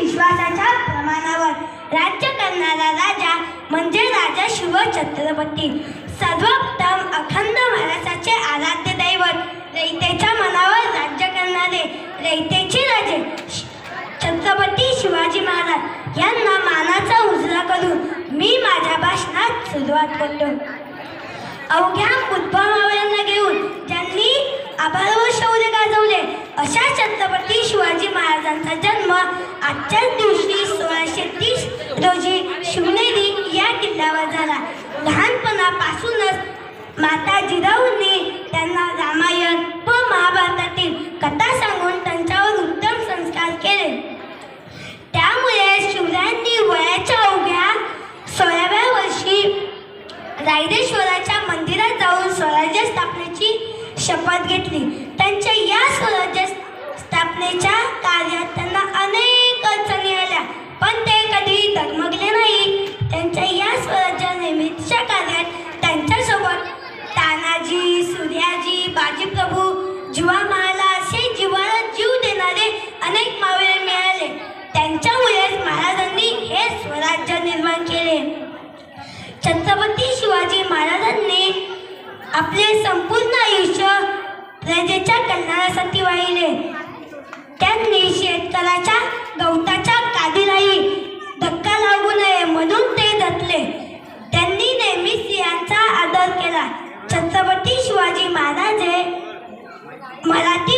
विश्वासाच्या प्रमाणावर. राज्य करणारा राजा म्हणजे राजा शिव छत्रपती. सर्वोत्तम अखंड महाराष्ट्राचे आराध्य दैवत रयतेच्या मनावर राज्य करणारे रयतेचे राजे छत्रपती शिवाजी महाराज. यांना मानाचा उजरा करून मी माझ्या भाषणात सुरुवात करतो. अवघ्या उद्भवावयांना घेऊन ज्यांनी आभार व शौर्य अशा छत्रपती शिवाजी महाराजांचा जन्म आजच्याच दिवशी सोळाशे तीस रोजी शिवनेरी या किल्ल्यावर झाला. लहानपणापासूनच माता जिराऊंनी त्यांना रामायण व महाभारतातील कथा सांगून त्यांच्यावर उत्तम संस्कार केले. त्यामुळे शिवरायांनी वयाच्या अवघ्या सोळाव्या वर्षी रायरेश्वराच्या मंदिरात जाऊन स्वराज्य स्थापनेची शपथ घेतली. स्थापनेच्या कार्यात त्यांना अनेक अडचणी आल्या. पण ते कधी डगमगले नाही. त्यांच्या या स्वराज्या निर्मितीच्या कार्यात त्यांच्यासोबत तानाजी सूर्याजी बाजीप्रभू जुवा महाला असे जीवाला जीव देणारे अनेक मावळे मिळाले. त्यांच्यामुळेच महाराजांनी हे स्वराज्य निर्माण केले. छत्रपती शिवाजी महाराजांनी आपले संपूर्ण आयुष्य प्रजेच्या कल्याणासाठी वाहिले. त्यांनी शेतकऱ्याच्या गवताच्या कादीलाही धक्का लागू नये म्हणून ते दतले त्यांनी नेहमी स्त्रियांचा आदर केला. छत्रपती शिवाजी महाराज हे मराठी